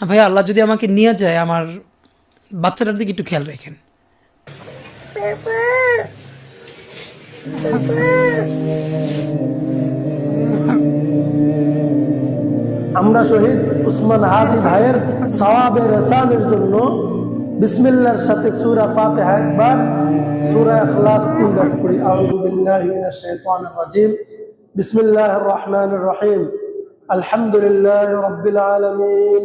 ভাই আল্লাহ যদি আমাকে নিয়ে যায়, আমার বাচ্চাটার দিকে একটু খেয়াল রাখেন। আমরা শহীদ উসমান হাদি ভাইয়ের সওয়াবের রেসানের জন্য বিসমিল্লার সাথে সূরা ফাতিহা একবার, সূরা ইখলাস তিনবার পড়ি আউযু বিল্লাহি মিনাশ শাইতানির রাজিম। বিসমিল্লাহির রহমানির রহিম। আলহামদুলিল্লাহি রাব্বিল আলামিন।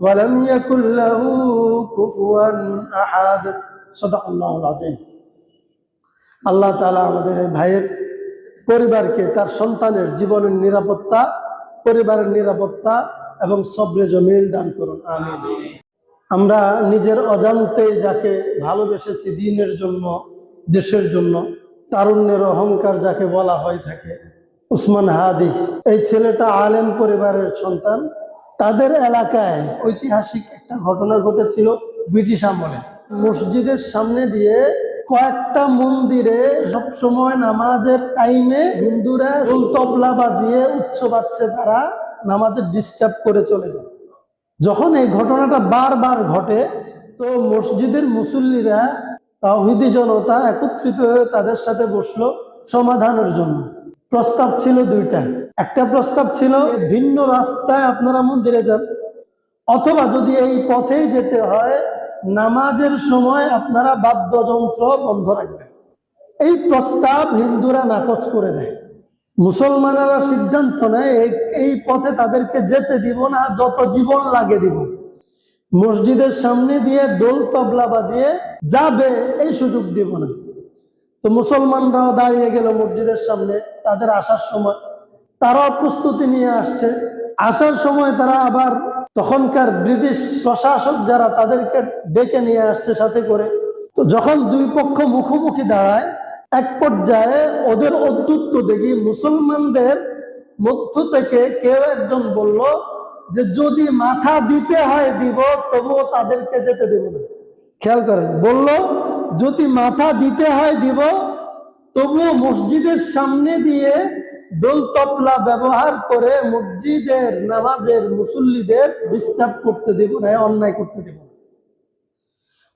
ولم يكن له كفوا أحد صدق الله العظيم আল্লাহ তালা আমাদের এই ভাইয়ের পরিবারকে তার সন্তানের জীবনের নিরাপত্তা পরিবারের নিরাপত্তা এবং সবরে জমিল দান করুন আমিন আমরা নিজের অজান্তে যাকে ভালোবেসেছি দিনের জন্য দেশের জন্য তারুণ্যের অহংকার যাকে বলা হয়ে থাকে উসমান হাদি এই ছেলেটা আলেম পরিবারের সন্তান তাদের এলাকায় ঐতিহাসিক একটা ঘটনা ঘটেছিল ব্রিটিশ আমলে। মসজিদের সামনে দিয়ে কয়েকটা মন্দিরে সবসময় নামাজের টাইমে হিন্দুরা তবলা বাজিয়ে উচ্চ বাচ্চে তারা নামাজের ডিস্টার্ব করে চলে যায়। যখন এই ঘটনাটা বারবার ঘটে, তো মসজিদের মুসল্লিরা তাওহিদি জনতা একত্রিত হয়ে তাদের সাথে বসল সমাধানের জন্য। প্রস্তাব ছিল দুইটা। একটা প্রস্তাব ছিল ভিন্ন রাস্তায় আপনারা মন্দিরে যান, অথবা যদি এই পথেই যেতে হয়, নামাজের সময় আপনারা বাদ্যযন্ত্র বন্ধ রাখবেন। এই প্রস্তাব হিন্দুরা নাকচ করে দেয়। মুসলমানেরা সিদ্ধান্ত নেয়, এই- পথে তাদেরকে যেতে দিব না, যত জীবন লাগে দিব। মসজিদের সামনে দিয়ে ডোল তবলা বাজিয়ে যাবে, এই সুযোগ দিব না। তো মুসলমানরাও দাঁড়িয়ে গেল মসজিদের সামনে। তাদের আসার সময়। তারাও প্রস্তুতি নিয়ে আসছে। আসার সময় তারা আবার তখনকার ব্রিটিশ প্রশাসক যারা তাদেরকে ডেকে নিয়ে আসছে সাথে করে। তো যখন দুই পক্ষ মুখোমুখি দাঁড়ায়, এক পর্যায়ে ওদের অদ্ভুত দেখি মুসলমানদের মধ্য থেকে কেউ একজন বলল যে, যদি মাথা দিতে হয় দিব, তবুও তাদেরকে যেতে দেব না। খেয়াল করেন, বলল, যদি মাথা দিতে হয় দিব তবুও মসজিদের সামনে দিয়ে ডোল তবলা ব্যবহার করে মসজিদের নামাজের মুসল্লিদের ডিস্টার্ব করতে দেব না অন্যায় করতে দেব না।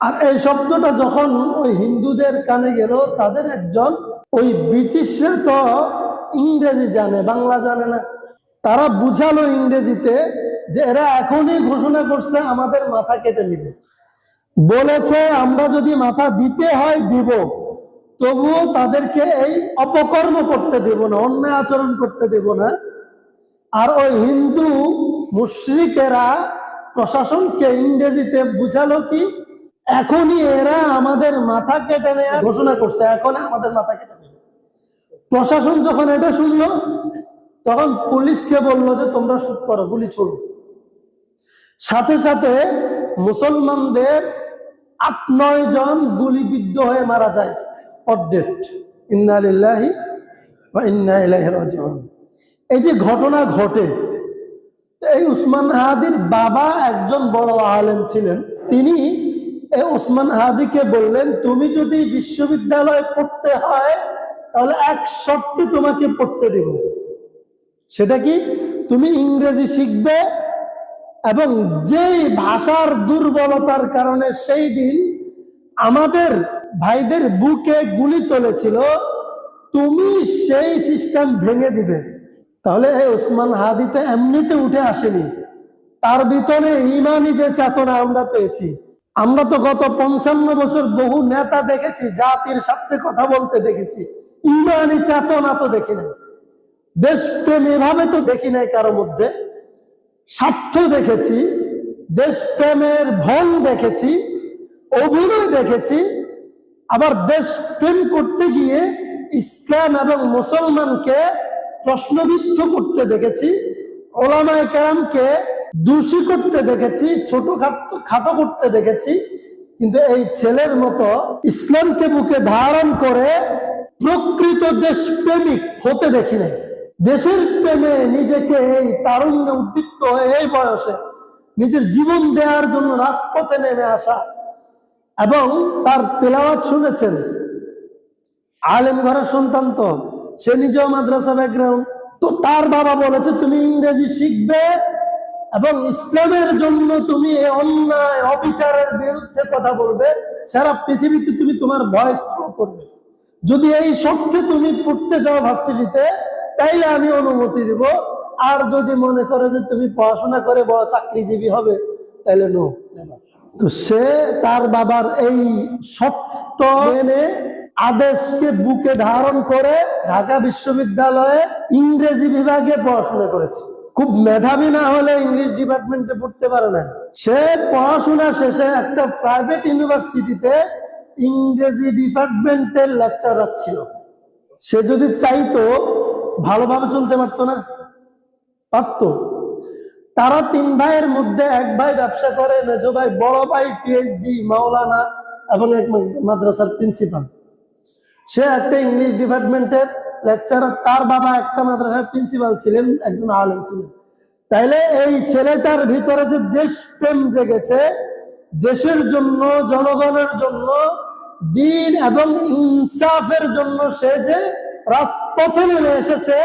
আর এই শব্দটা যখন ওই হিন্দুদের কানে গেল, তাদের একজন, ওই ব্রিটিশরা তো ইংরেজি জানে, বাংলা জানে না। তারা বুঝালো ইংরেজিতে যে এরা এখনই ঘোষণা করছে, আমাদের মাথা কেটে নিবে। বলেছে, আমরা যদি মাথা দিতে হয়, দিব। তবুও তাদেরকে এই অপকর্ম করতে দেব না, অন্যায় আচরণ করতে দেব না। আর ওই হিন্দু মুশ্রিকেরা প্রশাসনকে ইংরেজিতে বুঝালো কি, এখনই এরা আমাদের মাথা কেটে নেয়া ঘোষণা করছে এখন আমাদের মাথা কেটে নেবে। প্রশাসন যখন এটা শুনলো, তখন পুলিশকে বলল যে, তোমরা শুট করো, গুলি ছোড়ো। সাথে সাথে মুসলমানদের আট নয় জন গুলিবিদ্ধ হয়ে মারা যায়। অডেট ইন্না লিল্লাহি ওয়া ইন্না ইলাইহি রাজিউন এই যে ঘটনা ঘটে এই উসমান হাদির বাবা একজন বড় আলেম ছিলেন। তিনি এই উসমান হাদিকে বললেন, তুমি যদি বিশ্ববিদ্যালয়ে পড়তে হয়, তাহলে এক শর্তে তোমাকে পড়তে দেব। সেটা কি? তুমি ইংরেজি শিখবে এবং যেই ভাষার দুর্বলতার কারণে সেই দিন আমাদের ভাইদের বুকে গুলি চলেছিল, তুমি সেই সিস্টেম ভেঙে দিবে। তাহলে এই ওসমান হাদিতে এমনিতে উঠে আসেনি। তার ভিতরে ইমানি যে চেতনা আমরা পেয়েছি। আমরা তো গত পঞ্চান্ন বছর বহু নেতা দেখেছি, জাতির সাথে কথা বলতে দেখেছি। ইমানি চেতনা তো দেখি নাই। দেশপ্রেম এভাবে তো দেখি নাই কারও মধ্যে। স্বার্থ দেখেছি, দেশপ্রেমের ভং দেখেছি, অভিনয় দেখেছি আবার দেশ প্রেম করতে গিয়ে ইসলাম এবং মুসলমানকে প্রশ্নবিদ্ধ করতে দেখেছি, ওলামায় কেরামকে দোষী করতে দেখেছি ছোট খাটো খাটো করতে দেখেছি, কিন্তু এই ছেলের মতো ইসলামকে বুকে ধারণ করে প্রকৃত দেশপ্রেমিক হতে দেখি নাই। দেশের প্রেমে নিজেকে এই তারুণ্য উদ্দীপ্ত হয়ে এই বয়সে নিজের জীবন দেওয়ার জন্য রাজপথে নেমে আসা এবং তার তেলাওয়াত শুনেছেন। আলেম ঘরের সন্তান তো, সে নিজেও মাদ্রাসা ব্যাকগ্রাউন্ড তো তার বাবা বলেছে, তুমি ইংরেজি শিখবে এবং ইসলামের জন্য তুমি অন্যায়, অবিচারের বিরুদ্ধে কথা বলবে। সারা পৃথিবীতে তুমি তোমার ভয়েস থ্রো করবে। যদি এই শক্তি তুমি পড়তে যাও ভার্সিটিতে, তাইলে আমি অনুমতি দিব। আর যদি মনে করে যে তুমি পড়াশোনা করে বড় চাকরিজীবী হবে তাহলে নো নেবার তো সে তার বাবার এই সত্য মেনে আদেশকে বুকে ধারণ করে ঢাকা বিশ্ববিদ্যালয়ে ইংরেজি বিভাগে পড়াশোনা করেছে। খুব মেধাবী না হলে ইংলিশ ডিপার্টমেন্টে পড়তে পারে না। সে পড়াশোনা শেষে একটা প্রাইভেট ইউনিভার্সিটিতে ইংরেজি ডিপার্টমেন্টের লেকচারার ছিল। সে যদি চাইতো, ভালোভাবে চলতে পারতো না। পারতো। তারা তিন ভাইয়ের মধ্যে এক ভাই ব্যবসা করে, মেজো ভাই, বড় ভাই পিএইচডি মাওলানা এবং এক মাদ্রাসার প্রিন্সিপাল সে একটা ইংলিশ ডিপার্টমেন্টের লেকচারার তার বাবা একটা মাদ্রাসার প্রিন্সিপাল ছিলেন, একজন আলেম ছিলেন। তাইলে এই ছেলেটার ভিতরে যে দেশপ্রেম জেগেছে, দেশের জন্য, জনগণের জন্য, দিন এবং ইনসাফের জন্য সে যে রাজপথে নেমে এসেছে,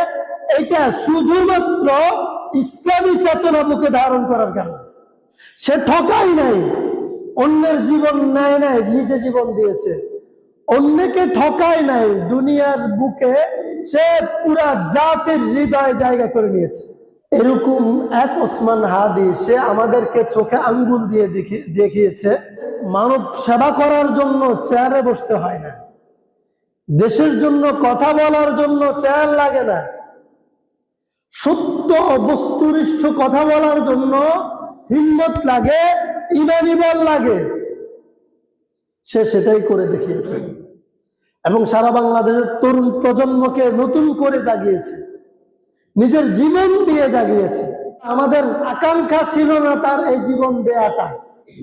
এটা শুধুমাত্র ইসলামী চেতনা বুকে ধারণ করার কারণে সে ঠকাই নাই। অন্যের জীবন নেয় নাই, নিজে জীবন দিয়েছে। অন্যকে ঠকায় নাই, দুনিয়ার বুকে সে পুরা জাতির হৃদয় জায়গা করে নিয়েছে। এরকম এক ওসমান হাদি, সে আমাদেরকে চোখে আঙ্গুল দিয়ে দেখি- দেখিয়েছে, মানব সেবা করার জন্য চেয়ারে বসতে হয় না। দেশের জন্য কথা বলার জন্য চেয়ার লাগে না। সত্য বস্তুনিষ্ঠ কথা বলার জন্য হিম্মত লাগে ইমানি বল লাগে। সে সেটাই করে দেখিয়েছে। এবং সারা বাংলাদেশের তরুণ প্রজন্মকে নতুন করে জাগিয়েছে। নিজের জীবন দিয়ে জাগিয়েছে। আমাদের আকাঙ্ক্ষা ছিল না তার এই জীবন দেয়াটা।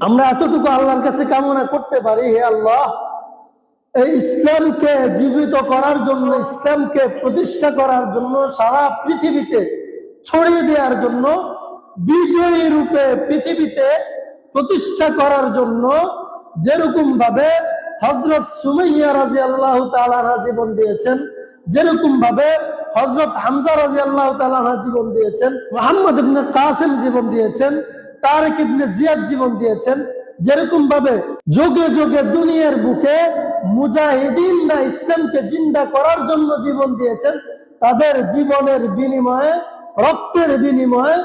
আমরা এতটুকু আল্লাহর কাছে কামনা করতে পারি, হে আল্লাহ এই ইসলামকে জীবিত করার জন্য, ইসলামকে প্রতিষ্ঠা করার জন্য, সারা পৃথিবীতে ছড়িয়ে দেওয়ার জন্য, বিজয়ী রূপে পৃথিবীতে প্রতিষ্ঠা করার জন্য যেরকম ভাবে হজরত সুমাইয়া রাজি আল্লাহ তালানা জীবন দিয়েছেন যেরকম ভাবে হজরত হামজা রাজি আল্লাহ তালানা জীবন দিয়েছেন, মোহাম্মদ ইবনে কাসেম জীবন দিয়েছেন, তারেক ইবনে জিয়াদ জীবন দিয়েছেন যেরকম ভাবে যোগে যোগে দুনিয়ার বুকে মুজাহিদিনরা ইসলামকে জিন্দা করার জন্য জীবন দিয়েছেন। তাদের জীবনের বিনিময়ে, রক্তের বিনিময়ে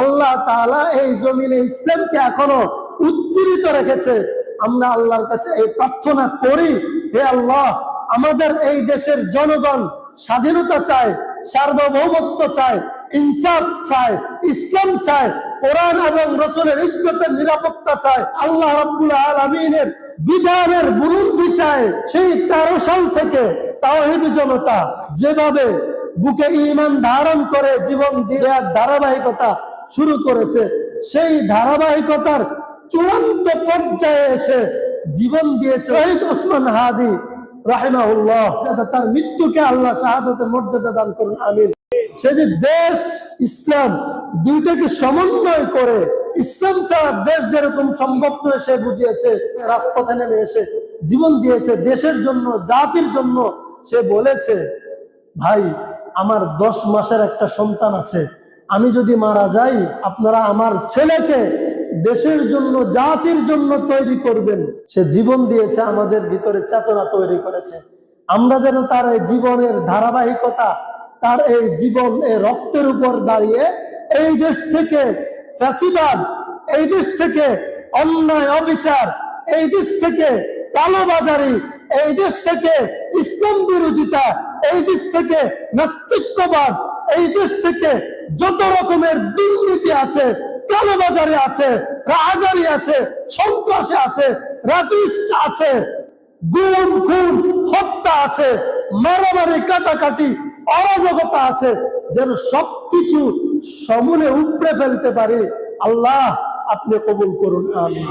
আল্লাহ তাআলা এই জমিনে ইসলামকে এখনও উজ্জীবিত রেখেছে। আমরা আল্লাহর কাছে এই প্রার্থনা করি, হে আল্লাহ, আমাদের এই দেশের জনগণ স্বাধীনতা চায়, সার্বভৌমত্ব চায়, ইনসাফ চায়, ইসলাম চায়, কোরআন এবং রসুলের ইজ্জতের নিরাপত্তা চায়। আল্লাহ রাব্বুল আলমিনের বিধানের বুলন্দি চায় সেই তেরো সাল থেকে তাওহিদ জনতা যেভাবে বুকে ইমান ধারণ করে জীবন দেওয়ার ধারাবাহিকতা শুরু করেছে, সেই ধারাবাহিকতার চূড়ান্ত পর্যায়ে এসে জীবন দিয়েছে ওসমান হাদি, রাহিমাহুল্লাহ। যাতে তার মৃত্যুকে আল্লাহ শাহাদাতের মর্যাদা দান করুন, আমিন। সে যে দেশ, ইসলাম, দুইটাকে সমন্বয় করে ইসলাম ছাড়া দেশ যেরকম সম্ভব নয়, সে বুঝিয়েছে রাজপথে নেমে এসে জীবন দিয়েছে, দেশের জন্য, জাতির জন্য। সে বলেছে, ভাই, আমার দশ মাসের একটা সন্তান আছে। আমি যদি মারা যাই, আপনারা আমার ছেলেকে দেশের জন্য, জাতির জন্য তৈরি করবেন। সে জীবন দিয়েছে, আমাদের ভিতরে চেতনা তৈরি করেছে। আমরা যেন তার এই জীবনের ধারাবাহিকতা, তার এই জীবন, এই রক্তের উপর দাঁড়িয়ে এই দেশ থেকে ফ্যাসিবাদ, এই দেশ থেকে অন্যায়, অবিচার, এই দেশ থেকে কালোবাজারি, এই দেশ থেকে ইসলাম বিরোধিতা, এই দেশ থেকে নাস্তিক্যবাদ এই দেশ থেকে যত রকমের দুর্নীতি আছে, কালোবাজারে আছে রাহাজারি আছে, সন্ত্রাসে আছে, রাফিস্ট আছে, গুম, খুন, হত্যা আছে, মারামারি, কাটাকাটি, অরাজকতা আছে, যেন সবকিছু সমূলে উপড়ে ফেলতে পারে। আল্লাহ আপনি কবুল করুন আমিন।